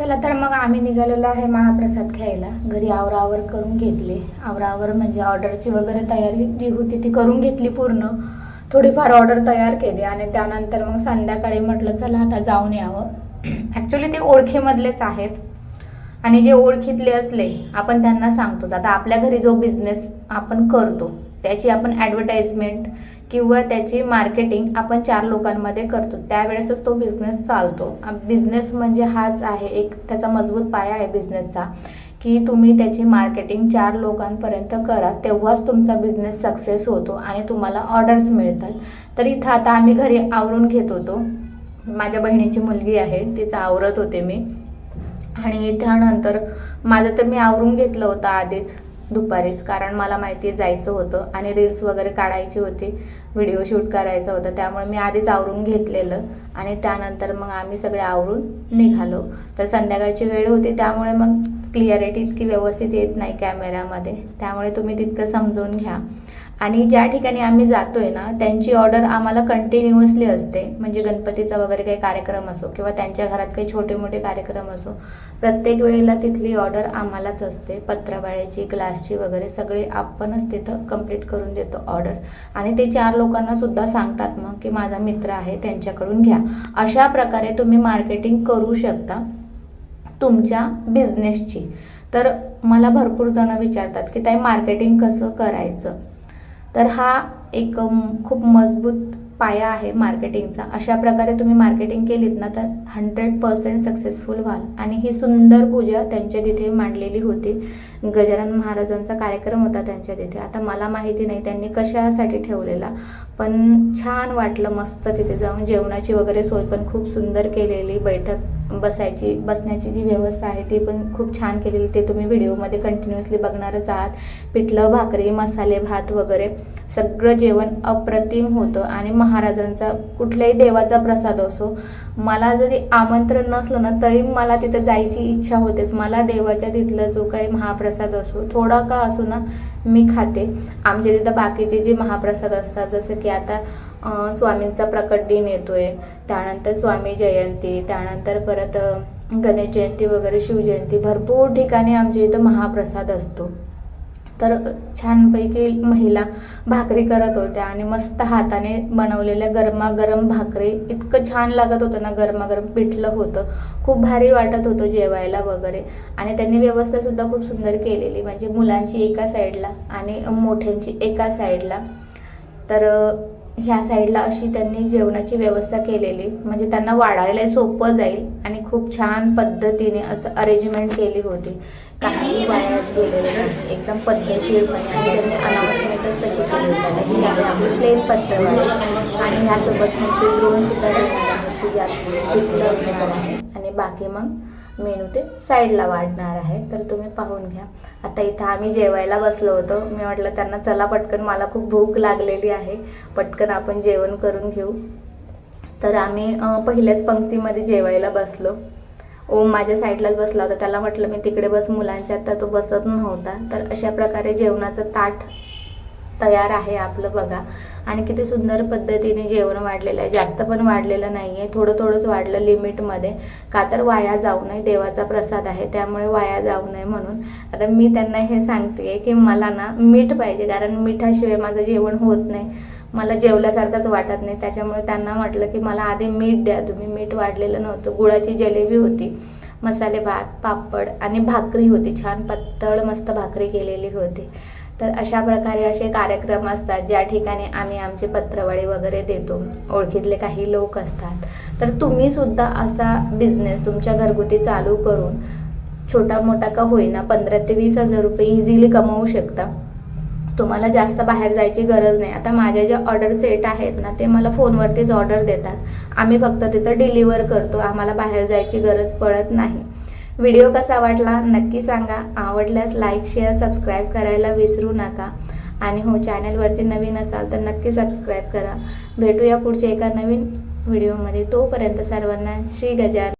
चला तर मग आम्ही निघालेलो आहे महाप्रसाद घ्यायला. घरी आवरावर करून घेतले. आवरावर म्हणजे ऑर्डरची वगैरे तयारी जी होती ती करून घेतली पूर्ण. थोडीफार ऑर्डर तयार केली आणि त्यानंतर मग संध्याकाळी म्हटलं चला आता जाऊन यावं. ॲक्च्युली ते ओळखीमधलेच आहेत. आणि जे ओळखीतले असले आपण त्यांना सांगतोच आता आपल्या घरी जो बिझनेस आपण करतो त्याची आपण ॲडव्हर्टाइजमेंट किंवा त्याची मार्केटिंग आपण चार लोकांमध्ये करतो. त्यावेळेसच तो बिझनेस चालतो. बिझनेस म्हणजे हाच आहे एक त्याचा मजबूत पाया आहे बिझनेसचा की तुम्ही त्याची मार्केटिंग चार लोकांपर्यंत करा तेव्हाच तुमचा बिझनेस सक्सेस होतो आणि तुम्हाला ऑर्डर्स मिळतात. तर इथं आता आम्ही घरी आवरून घेत होतो. माझ्या बहिणीची मुलगी आहे तिचं आवरत होते मी. आणि त्यानंतर माझं तर मी आवरून घेतलं होतं आधीच. दुपारीच. कारण मला माहिती आहे जायचं होतं आणि रील्स वगैरे काढायची होती व्हिडिओ शूट करायचा होता. त्यामुळे मी आधीच आवरून घेतलेलं आणि त्यानंतर मग आम्ही सगळे आवरून निघालो. तर संध्याकाळची वेळ होती त्यामुळे मग क्लिअरिटी इतकी व्यवस्थित येत नाही कॅमेऱ्यामध्ये त्यामुळे तुम्ही तितकं समजून घ्या. आणि ज्या ठिकाणी आम्ही जातोय ना त्यांची ऑर्डर आम्हाला कंटिन्युअसली असते. म्हणजे गणपतीचा वगैरे काही कार्यक्रम असो किंवा त्यांच्या घरात काही छोटे मोठे कार्यक्रम असो प्रत्येक वेळेला तिथली ऑर्डर आम्हालाच असते. पत्रावळ्याची ग्लासची वगैरे सगळे आपणच तिथं कंप्लीट करून देतो ऑर्डर आणि ते चार लोकांना सुद्धा सांगतात मग की माझा मित्र आहे त्यांच्याकडून घ्या. अशा प्रकारे तुम्ही मार्केटिंग करू शकता तुमच्या बिझनेसची तर मला भरपूर जण विचारतात की ताई मार्केटिंग कसं करायचं? तर हा एक खूप मजबूत पाया आहे मार्केटिंगचा. अशा प्रकारे तुम्ही मार्केटिंग केलीत ना तर हंड्रेड पर्सेंट सक्सेसफुल व्हाल. आणि ही सुंदर पूजा त्यांच्या तिथे मांडलेली होती. गजानन महाराजांचा कार्यक्रम होता त्यांच्या तिथे. आता मला माहिती नाही त्यांनी कशासाठी ठेवलेला पण छान वाटलं मस्त तिथे जाऊन. जेवणाची वगैरे सोय पण खूप सुंदर केलेली. बैठक बसायची बसण्याची जी व्यवस्था आहे ती पण खूप छान केलेली ते तुम्ही व्हिडिओमध्ये कंटिन्युअसली बघणारच आहात. पिठलं भाकरी मसाले भात वगैरे सगळं जेवण अप्रतिम होतं आणि महाराजांचा कुठल्याही देवाचा प्रसाद असो मला जरी आमंत्रण नसलं ना तरी मला तिथं जायची इच्छा होतेच. मला देवाच्या तिथलं जो काही महाप्रसाद असो थोडा का असो ना मी खाते. आमच्या तिथं बाकीचे जे महाप्रसाद असतात जसं की आता स्वामींचा प्रकट दिन येतोय. त्यानंतर स्वामी जयंती त्यानंतर परत गणेश जयंती वगैरे शिवजयंती भरपूर ठिकाणी आमच्या इथं महाप्रसाद असतो. तर छानपैकी महिला भाकरी करत होत्या आणि मस्त हाताने बनवलेल्या गरमागरम भाकरी. इतकं छान लागत होतं ना गरमागरम पिठलं होतं. खूप भारी वाटत होतं जेवायला वगैरे. आणि त्यांनी व्यवस्थासुद्धा खूप सुंदर केलेली. म्हणजे मुलांची एका साईडला आणि मोठ्यांची एका साईडला. तर ह्या साईडला अशी त्यांनी जेवणाची व्यवस्था केलेली. म्हणजे त्यांना वाढायला सोपं जाईल आणि खूप छान पद्धतीने असं अरेंजमेंट केली होती. काही वायात गेलेलं एकदम पद्धतशीरपणे. आणि त्यांनी अनाउन्समेंटच तशी केली होती. आपली प्लेन पत्रवाळी आणि ह्यासोबत द्रोण सुद्धा आणि बाकी मग मेनू ते साईडला वाढणार आहे. तर तुम्ही पाहून घ्या. आता इथं आम्ही जेवायला बसलो होतो. मी म्हटलं त्यांना चला पटकन मला खूप भूक लागलेली आहे. पटकन आपण जेवण करून घेऊ. तर आम्ही पहिल्याच पंक्तीमध्ये जेवायला बसलो. ओम माझ्या साईडलाच बसला होता. त्याला म्हटलं मी तिकडे बस मुलांच्या तर तो बसत नव्हता. तर अशा प्रकारे जेवणाचं ताट तयार आहे आपलं बघा. आणि किती सुंदर पद्धतीने जेवण वाढलेलं आहे. जास्त पण वाढलेलं नाही आहे थोडं थोडंच वाढलं लिमिटमध्ये. का तर वाया जाऊ नये. देवाचा प्रसाद आहे. त्यामुळे वाया जाऊ नये म्हणून. आता मी त्यांना हे सांगते की मला ना मीठ पाहिजे. कारण मिठाशिवाय माझं जेवण होत नाही. मला जेवल्यासारखंच वाटत नाही. त्याच्यामुळे त्यांना म्हटलं की मला आधी मीठ द्या. तुम्ही मीठ वाढलेलं नव्हतं. गुळाची जलेबी होती. मसाले भात पापड आणि भाकरी होती. छान पातळ मस्त भाकरी केलेली होती. तर अशा प्रकारे असे कार्यक्रम असतात ज्या ठिकाणी आम्ही आमचे पत्रवाळी वगैरे देतो. ओळखीतले काही लोक असतात. तर तुम्ही सुद्धा असा बिझनेस तुमच्या घरगुती चालू करून छोटा मोठा का होईना पंधरा ते वीस हजार रुपये इझिली कमवू शकता. तुम्हाला जास्त बाहेर जायची गरज नाही. आता माझ्या ज्या ऑर्डर सेट आहेत ना ते मला फोनवरतीच ऑर्डर देतात. आम्ही फक्त तिथं डिलिव्हर करतो. आम्हाला बाहेर जायची गरज पडत नाही. व्हिडिओ कसा वाटला नक्की सांगा. आवडल्यास लाईक शेअर सबस्क्राईब करायला विसरू नका. आणि हो चॅनलवरती नवीन असाल तर नक्की सबस्क्राईब करा. भेटूया पुढच्या एका नवीन व्हिडिओमध्ये. तोपर्यंत सर्वांना श्री गजान